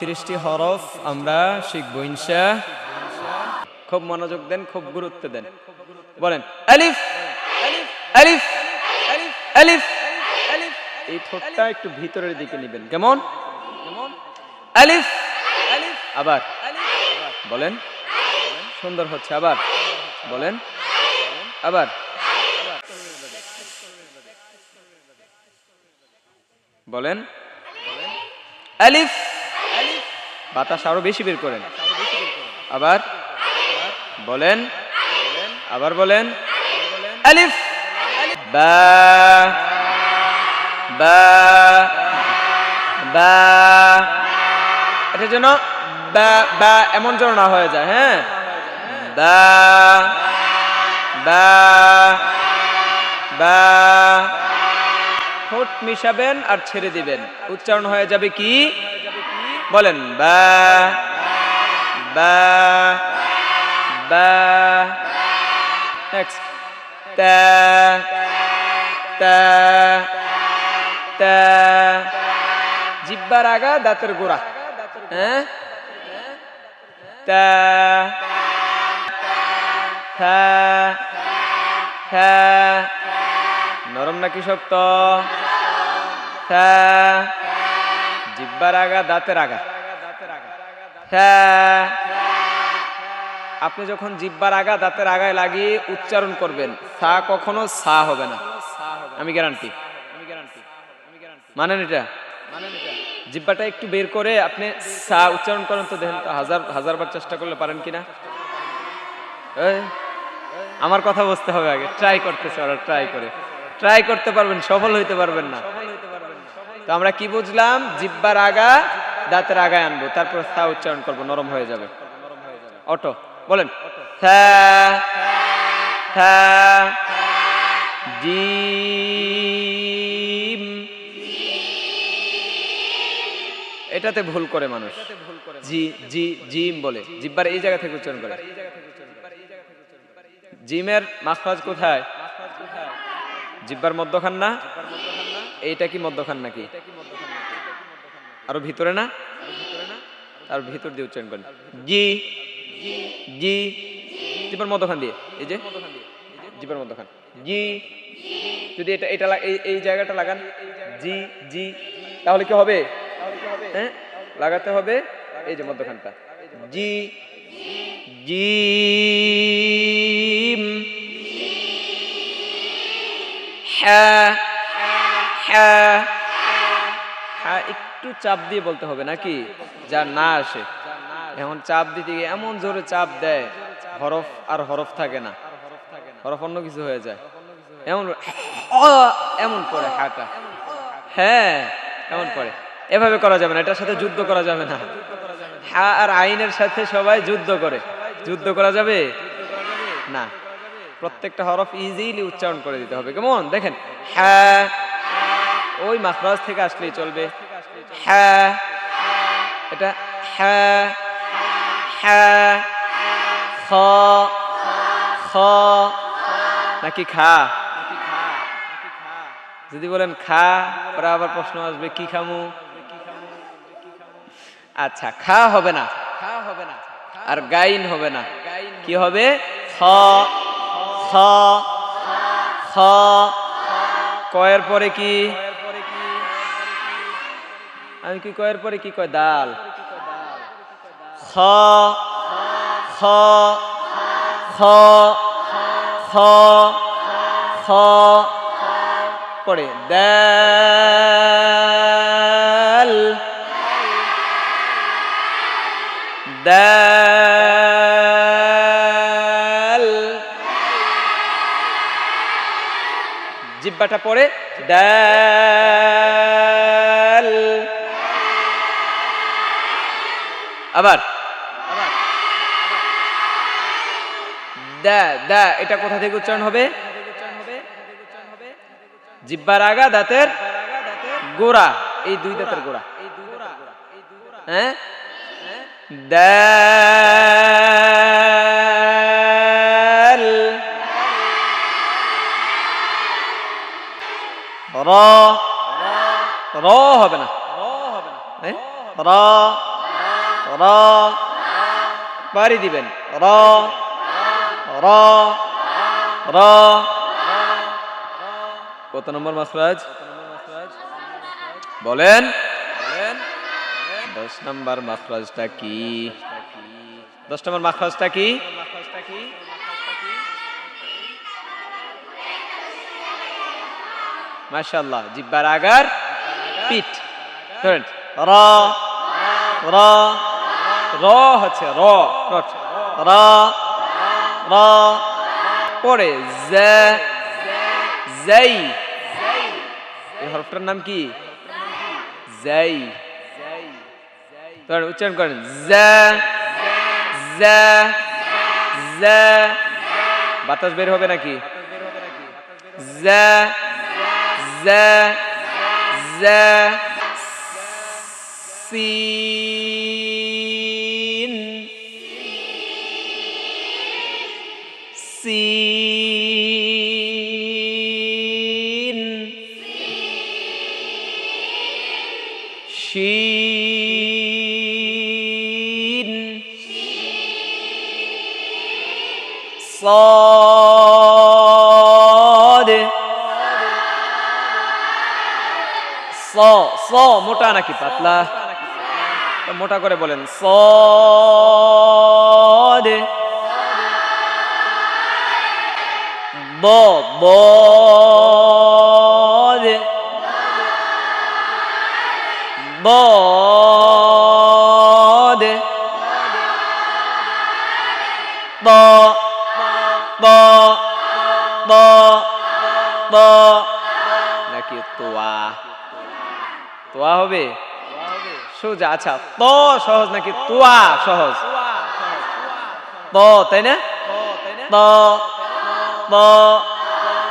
তিরিশটি হরফ আমরা শিখব, ইনশা। খুব মনোযোগ দেন, খুব গুরুত্ব দেন। বলেন, আলিফ আলিফ আলিফ। এই ঠোঁটটা একটু ভিতরের দিকে নেবেন, কেমন? আলিফ, আবার। বলেন, সুন্দর হচ্ছে, আবার। বলেন আবার। বলেন, আলিফ বাতাস আরও বেশি বের করেন। আবার বলেন আবার বলেন। আলিফ। বা বা বা। এটা যেন বা বা এমন যেন না হয়ে যায় হ্যাঁ? বা বা বা। ঠোঁট মিশাবেন আর ছেড়ে দিবেন। উচ্চারণ হয়ে যাবে কি? বলেন বা বা বা নেক্সট জিব্বার আগা দাঁতের গোড়া। হ্যাঁ? নরম নাকি শক্ত? থা জিব্বার আগা দাঁতের আগা থা আপনি যখন জিব্বার আগা দাঁতের আগায় লাগিয়ে উচ্চারণ করবেন, সা কখনো সা হবে না। আমি গ্যারান্টি মানেন এটা? জিব্বাটা একটু বের করে আপনি সা উচ্চারণ করেন তো দেখেন হাজার, হাজারবার চেষ্টা করলে পারেন কিনা আমার কথা বুঝতে হবে আগে। ট্রাই করতেছে ওরা ট্রাই করে। ট্রাই করতে পারবেন, সফল হইতে পারবেন না। তো আমরা কি বুঝলাম? জিব্বার আগা, দাঁতের আগায় আনব। তারপর সা উচ্চারণ করব, নরম হয়ে যাবে। অটো, বলেন। থা থা জিম। এটাতে ভুল করে মানুষ। জি জি, জিম বলে। জিব্বার এই জায়গা থেকে উচ্চারণ করে। জিমের মাখরাজ কোথায়? জিব্বার মধ্যখান না? এইটা কি মদ্যখান নাকি? আরও ভিতরে না? আর ভিতর দিয়ে উচ্চারণ করেন। জি। জি। জিব্বার মধ্যখান দিয়ে। এই যে? জিব্বার মধ্যখান জি। যদি এটা এটা এই জায়গাটা লাগান। জি জি। তাহলে কি হবে? হ্যাঁ? লাগাতে হবে এই যে মধ্যখানটা জি। জিম হ্যাঁ। হ্যাঁ। হ্যাঁ একটু চাপ দিয়ে বলতে হবে নাকি? যা না আসে। এখন চাপ দিতে গিয়ে এমন জোরে চাপ দেয়, হরফ আর হরফ থাকে না। হরফ অন্য কিছু হয়ে যায়। এমন এমন করে হাঁটা। হ্যাঁ এমন করে। এভাবে করা যাবে না, এটার সাথে যুদ্ধ করা যাবে না। হা আর আইনের সাথে সবাই যুদ্ধ করে। যুদ্ধ করা যাবে? না। প্রত্যেকটা হরফ ইজিলি উচ্চারণ করে দিতে হবে। কেমন দেখেন। হ্যাঁ ওই মাখরাজ থেকে আসলেই চলবে। হ্যাঁ। এটা হ্যাঁ। হ্যাঁ। খ। খ। নাকি খা? যদি বলেন খা, পরে আবার প্রশ্ন আসবে, কি খামু? আচ্ছা খা হবে না খা হবে না। আর গাইন হবে না। কি হবে? খ। খ। খ। কয়ের পরে কি? আমি কি কয়ের পরে কি কয়? দাল। খ খ খ খ খ পরে দাল। দাল। জিব্বাটা পরে দাল। আবার? দা দা এটা কোথা থেকে উচ্চারণ হবে? জিব্বার আগা দাঁতের গোড়া। এই দুই দাঁতের গোড়া। হ্যাঁ? দাল র। র হবে না। হ্যাঁ? র। র। বাড়ি দিবেন। র। র। র। কত নম্বর মাখরাজ বলেন। দশ নম্বর মাখরাজটা কি? দশ নম্বর মাখরাজটা কি? মাশাল্লাহ জিব্বার আগার পিঠ। ধরেন। র। র হচ্ছে র র র। পরে জাই। এই হরফটার নাম কি? জাই। উচ্চারণ করেন বাতাস বের হবে নাকি? জা শিন সাদ। স স মোটা নাকি পাতলা? মোটা করে বলেন সদ। ব ব। ض নাকি তোয়া? তোয়া হবে? সোজা আচ্ছা ত সহজ নাকি তোয়া সহজ? ত, তাই না? ত ত,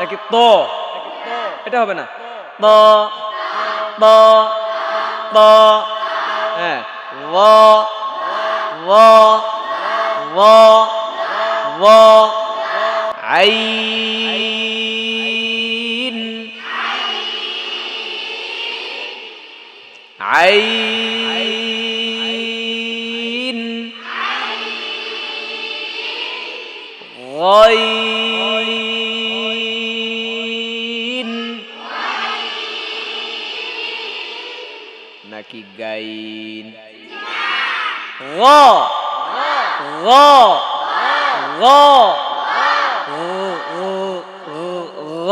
নাকি ত? এটা হবে না। ত ত ত হ্যাঁ ল ল ল ল আইন। আইন। গইন নাকি গাইন? গ। গ। গ। غ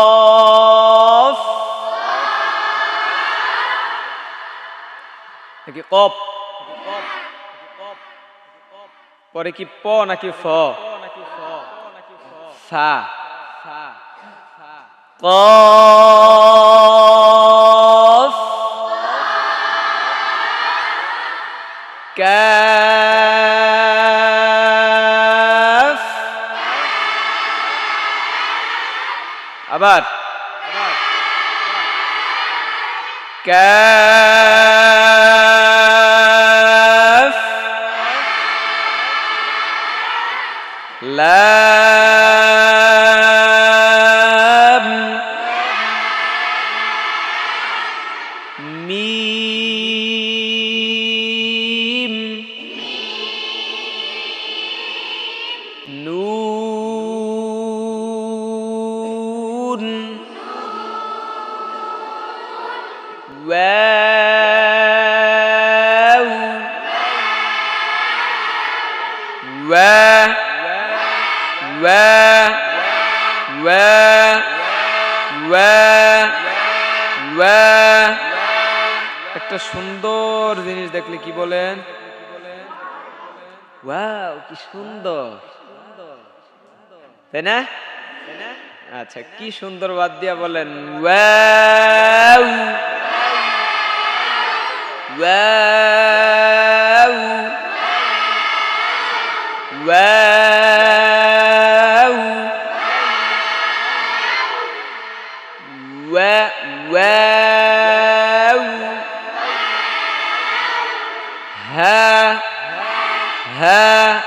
নাকি কপ পরে কি প নাকি ফ ফা কফ কাফ আবার কাফ লাম মিম নুন ওয়া ওয়া و و و و একটা সুন্দর জিনিস দেখলে কি বলেন ওয়াও কি সুন্দর তাই না আচ্ছা কি সুন্দর বাদ দিয়া বলেন ওয়াও ওয়াও واو واو ها ها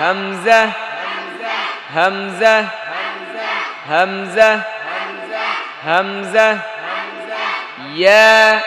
همزة همزة همزة همزة يا